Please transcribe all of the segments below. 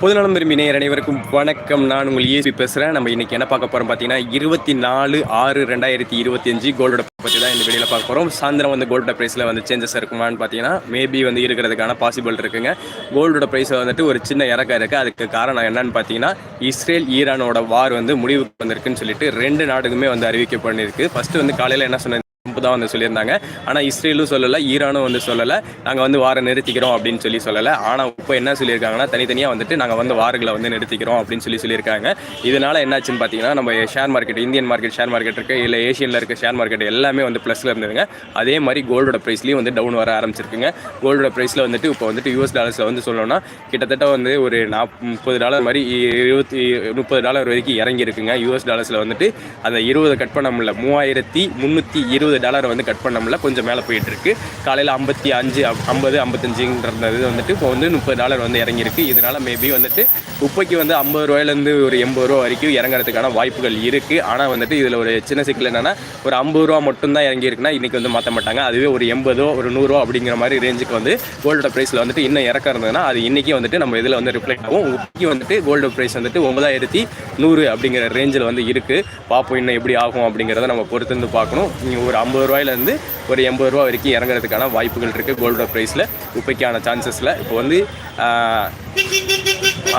பொதுநலம் விரும்பி நேர் அனைவருக்கும் வணக்கம். நான் உங்கள் ஏசி பேசுகிறேன் நம்ம இன்றைக்கி என்ன பார்க்க போகிறோம் பார்த்தீங்கன்னா இருபத்தி நாலு ஆறு ரெண்டாயிரத்தி இருபத்தி அஞ்சு கோல்டோட பற்றி தான் இந்த வெளியில் பார்க்க போகிறோம் சாயந்தரம் வந்து கோல்டோட ப்ரைஸில் வந்து சேஞ்சஸ் இருக்குமான்னு பார்த்தீங்கன்னா மேபி வந்து இருக்கிறதுக்கான பாசிபிள் இருக்குங்க. கோல்டோட ப்ரைஸில் வந்துட்டு ஒரு சின்ன இறக்கம் இருக்குது அதுக்கு காரணம் என்னன்னு பார்த்தீங்கன்னா இஸ்ரேல் ஈரானோட வார் வந்து முடிவுக்கு வந்திருக்குன்னு சொல்லிட்டு ரெண்டு நாடுக்குமே வந்து அறிவிக்கப்பட்டிருக்கு. ஃபஸ்ட்டு வந்து காலையில் என்ன சொன்னது ட்ரம்ப் தான் வந்து சொல்லியிருந்தாங்க. ஆனால் இஸ்ரேலும் சொல்லலை ஈரானும் வந்து சொல்லலை. நாங்கள் வந்து வாரை நிறுத்திக்கிறோம் அப்படின்னு சொல்லி சொல்லலை. ஆனால் இப்போ என்ன சொல்லியிருக்காங்கன்னா தனித்தனியாக வந்துட்டு நாங்கள் வந்து வாரங்களை வந்து நிறுத்திக்கிறோம் அப்படின்னு சொல்லி சொல்லியிருக்காங்க. இதனால் என்னாச்சுன்னு பார்த்தீங்கன்னா நம்ம share market Indian market share market இருக்குது இல்லை ஏஷியனில் இருக்க ஷேர் மார்க்கெட் எல்லாமே வந்து ப்ளஸில் இருந்ததுங்க. அதே மாதிரி கோல்டோட ப்ரைஸ்லேயும் வந்து டவுன் வர ஆரம்பிச்சிருக்குங்க. கோல்டோட ப்ரைஸில் வந்துட்டு இப்போ வந்துட்டு யூஎஸ் டாலர்ஸில் வந்து சொல்லணும்னா கிட்டத்தட்ட வந்து ஒரு நாப் முப்பது டாலர் மாதிரி இருபத்தி முப்பது டாலர் வரைக்கும் இறங்கி இருக்குங்க யூஎஸ் டாலர்ஸில் வந்துட்டு அந்த இருபது கட் பண்ண முடியல. மூவாயிரத்தி முந்நூற்றி இருபது டாலரை வந்து கட் பண்ணோம்ல கொஞ்சம் மேலே போயிட்டு இருக்கு காலையில் ஐம்பத்தி அஞ்சு ஐம்பது ஐம்பத்தஞ்சுன்றது வந்துட்டு இப்போ வந்து முப்பது டாலர் வந்து இறங்கியிருக்கு. இதனால மேபி வந்துட்டு உப்பைக்கு வந்து ஐம்பது ரூபாயிலேருந்து ஒரு எண்பது ரூபா வரைக்கும் இறங்குறதுக்கான வாய்ப்புகள் இருக்குது ஆனால் வந்துட்டு இதில் ஒரு சின்ன சிக்கல் என்னென்னா ஒரு ஐம்பது ரூபா மட்டும்தான் இறங்கியிருக்குன்னா இன்றைக்கி வந்து மாற்ற மாட்டாங்க. அதுவே ஒரு எண்பதோ ஒரு நூறுரூவா அப்படிங்கிற மாதிரி ரேஞ்சுக்கு வந்து கோல்டோட ப்ரைஸில் வந்துட்டு இன்னும் இறக்க இருந்ததுன்னா அது இன்றைக்கி வந்துட்டு நம்ம இதில் வந்து ரிஃப்ளெக்ட் ஆகும். உப்பைக்கு வந்துட்டு கோல்டு ப்ரைஸ் வந்துட்டு ஒன்பதாயிரத்தி நூறு அப்படிங்கிற ரேஞ்சில் வந்து இருக்குது பார்ப்போம் இன்னும் எப்படி ஆகும் அப்படிங்கிறத நம்ம பொறுத்திருந்து பார்க்கணும். ஒரு ஐம்பது ரூபாயிலேருந்து ஒரு எண்பது ரூபா வரைக்கும் இறங்குறதுக்கான வாய்ப்புகள் இருக்குது கோல்டோட ப்ரைஸில் உப்பைக்கான சான்சஸில் இப்போ வந்து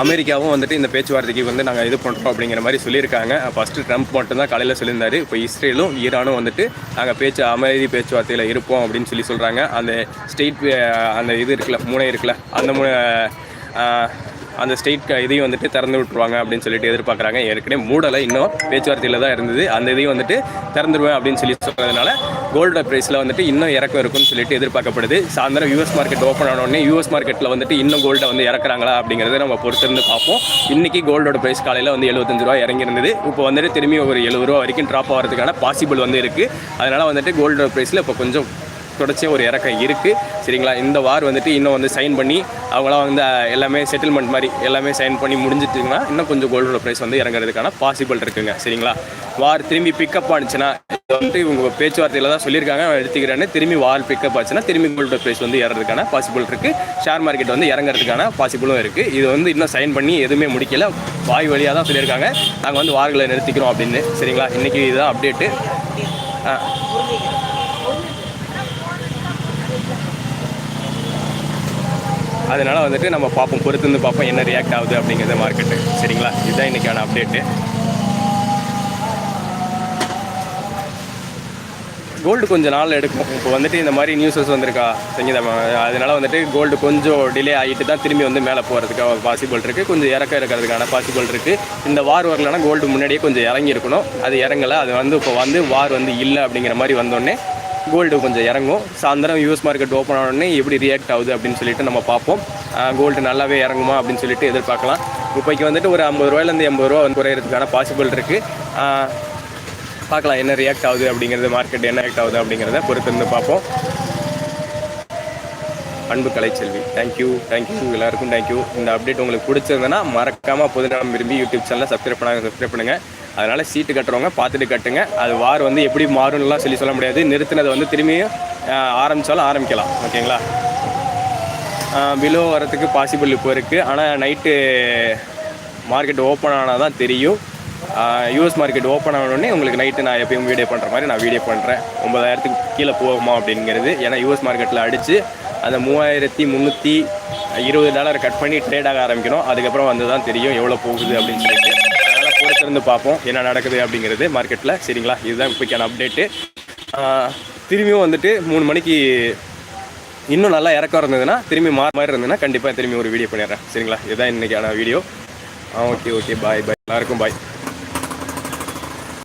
அமெரிக்காவும் வந்துட்டு இந்த பேச்சுவார்த்தைக்கு வந்து நாங்கள் இது பண்ணுறோம் அப்படிங்கிற மாதிரி சொல்லியிருக்காங்க. ஃபஸ்ட்டு ட்ரம்ப் மட்டும்தான் காலையில் சொல்லியிருந்தாரு. இப்போ இஸ்ரேலும் ஈரானும் வந்துட்டு நாங்கள் பேச்சு அமைதி பேச்சுவார்த்தையில் இருப்போம் அப்படின்னு சொல்லி சொல்கிறாங்க அந்த ஸ்டேட் அந்த இது இருக்குல்ல மூனை இருக்குல்ல அந்த மூணு அந்த ஸ்டேட் இதையும் வந்துட்டு திறந்து விட்டுருவாங்க அப்படின்னு சொல்லிட்டு எதிர்பார்க்குறாங்க. ஏற்கனவே மூடலை இன்னும் பேச்சுவார்த்தையில் தான் இருந்தது. அந்த இதையும் வந்துட்டு திறந்துருவேன் அப்படின்னு சொல்லி சொல்கிறதுனால கோல்டு ப்ரைஸில் வந்துட்டு இன்னும் இறக்கம் இருக்கும்னு சொல்லிட்டு எதிர்பார்க்கப்படுது. சாயந்தரம் யூஎஸ் மார்க்கெட் ஓப்பன் ஆனோடனே யூஎஸ் மார்க்கெட்டில் வந்துட்டு இன்னும் கோல்டை வந்து இறக்குறாங்களா அப்படிங்கிறத நம்ம பொறுத்திருந்து பார்ப்போம். இன்றைக்கி கோல்டோட ப்ரைஸ் காலையில் வந்து எழுபத்தஞ்சு ரூபா இறங்கியிருந்தது. இப்போ வந்துட்டு திரும்பி ஒரு எழுபது ரூபா வரைக்கும் ட்ராப் ஆகிறதுக்கான பாசிபிள் வந்து இருக்குது அதனால் வந்துட்டு கோல்டோட ப்ரைஸில் இப்போ கொஞ்சம் தொடர்ச்சியாக ஒரு இறக்கம் இருக்குது சரிங்களா? இந்த வார் வந்துட்டு இன்னும் வந்து சைன் பண்ணி அவங்களாம் வந்து எல்லாமே செட்டில்மெண்ட் மாதிரி எல்லாமே சைன் பண்ணி முடிஞ்சிட்டிங்கன்னா இன்னும் கொஞ்சம் கோல்டோட ப்ரைஸ் வந்து இறங்குறதுக்கான பாசிபிள் இருக்குங்க. சரிங்களா? வார் திரும்பி பிக்கப் ஆனிச்சுன்னா வந்துட்டு இவங்க பேச்சுவார்த்தையில் தான் சொல்லியிருக்காங்க. அவன் எடுத்துக்கிறேன்னு திரும்பி வார் பிக்கப் ஆச்சுன்னா திரும்பி கோல்டோட ப்ரைஸ் வந்து ஏறதுக்கான பாசிபிள் இருக்குது ஷேர் மார்க்கெட் வந்து இறங்குறதுக்கான பாசிபிளும் இருக்குது இது வந்து இன்னும் சைன் பண்ணி எதுவுமே முடிக்கல. வாய் வழியாக தான் சொல்லியிருக்காங்க. நாங்கள் வந்து வார்களை நிறுத்திக்கிறோம் அப்படின்னு. சரிங்களா? இன்றைக்கி இதுதான் அப்டேட்டு அதனால் வந்துட்டு நம்ம பார்ப்போம் பொறுத்துருந்து பார்ப்போம் என்ன ரியாக்ட் ஆகுது அப்படிங்கிறது மார்க்கெட்டு சரிங்களா? இதுதான் இன்றைக்கான அப்டேட்டு கோல்டு கொஞ்சம் நாள் எடுக்கும். இப்போ வந்துட்டு இந்த மாதிரி நியூஸஸ் வந்திருக்கா? சங்கீதா அதனால வந்துட்டு கோல்டு கொஞ்சம் டிலே ஆகிட்டு தான் திரும்பி வந்து மேலே போகிறதுக்காக பாசிபிள் இருக்குது கொஞ்சம் இறக்க இருக்கிறதுக்கான பாசிபிள் இருக்குது இந்த வார் வரலன்னா கோல்டு முன்னாடியே கொஞ்சம் இறங்கி இருக்கணும் அது இறங்கலை. அது வந்து இப்போ வந்து வார் வந்து இல்லை அப்படிங்கிற மாதிரி வந்தோடனே கோல்டு கொஞ்சம் இறங்கும். சாயந்தரம் யூஎஸ் மார்க்கெட் ஓப்பன் ஆனோடனே எப்படி ரியாக்ட் ஆகுது அப்படின்னு சொல்லிட்டு நம்ம பார்ப்போம். கோல்டு நல்லாவே இறங்குமா அப்படின்னு சொல்லிட்டு எதிர்பார்க்கலாம். இப்போக்கு வந்துட்டு ஒரு ஐம்பது ரூபாயிலேருந்து எண்பது ரூபா வந்து குறையிறதுக்கான பாசிபிள் இருக்குது பார்க்கலாம் என்ன ரியாக்ட் ஆகுது அப்படிங்கிறது மார்க்கெட் என்ன ரியாக்ட் ஆகுது அப்படிங்கிறத பொறுத்து இருந்து பார்ப்போம். அன்பு Kalaiselvi thank you thank you எல்லாருக்கும் தேங்க்யூ இந்த அப்டேட் உங்களுக்கு பிடிச்சிருந்ததுன்னா மறக்காமல் பொதுநலம் விரும்பி யூடியூப் சேனலில் சப்ஸ்கிரைப் பண்ணாங்க சப்ஸ்கிரைப் பண்ணுங்கள் அதனால் சீட்டு கட்டுறவங்க பார்த்துட்டு கட்டுங்க. அது வார் வந்து எப்படி மாறும்லாம் சொல்லி சொல்ல முடியாது. நிறுத்தினதை வந்து திரும்பியும் ஆரம்பித்தாலும் ஆரம்பிக்கலாம். ஓகேங்களா? பிலோ வரத்துக்கு பாசிபிள் இப்போ இருக்குது ஆனால் நைட்டு மார்க்கெட் ஓப்பன் ஆனால் தான் தெரியும் யூஎஸ் மார்க்கெட் ஓப்பன் ஆனோடனே உங்களுக்கு நைட்டு நான் எப்பயும் வீடியோ பண்ணுற மாதிரி நான் வீடியோ பண்ணுறேன் ஒன்பதாயிரத்துக்கு கீழே போகுமா அப்படிங்கிறது. ஏன்னா யூஎஸ் மார்க்கெட்டில் அடித்து அந்த மூவாயிரத்தி முந்நூற்றி இருபது டாலர் கட் பண்ணி ட்ரேட் ஆக ஆரம்பிக்கணும். அதுக்கப்புறம் வந்து தான் தெரியும் எவ்வளோ போகுது அப்படின்னு சொல்லிட்டு. திறந்து பார்ப்போம் என்ன நடக்குது அப்படிங்கிறது மார்க்கெட்டில் சரிங்களா? இதுதான் இப்போக்கான அப்டேட்டு திரும்பியும் வந்துட்டு மூணு மணிக்கு இன்னும் நல்லா இறக்கம் இருந்ததுன்னா திரும்பி மாற மாதிரி இருந்ததுன்னா கண்டிப்பாக திரும்பி ஒரு வீடியோ பண்ணிடுறேன். சரிங்களா? இதுதான் இன்றைக்கான video okay okay bye bye எல்லாருக்கும் பாய்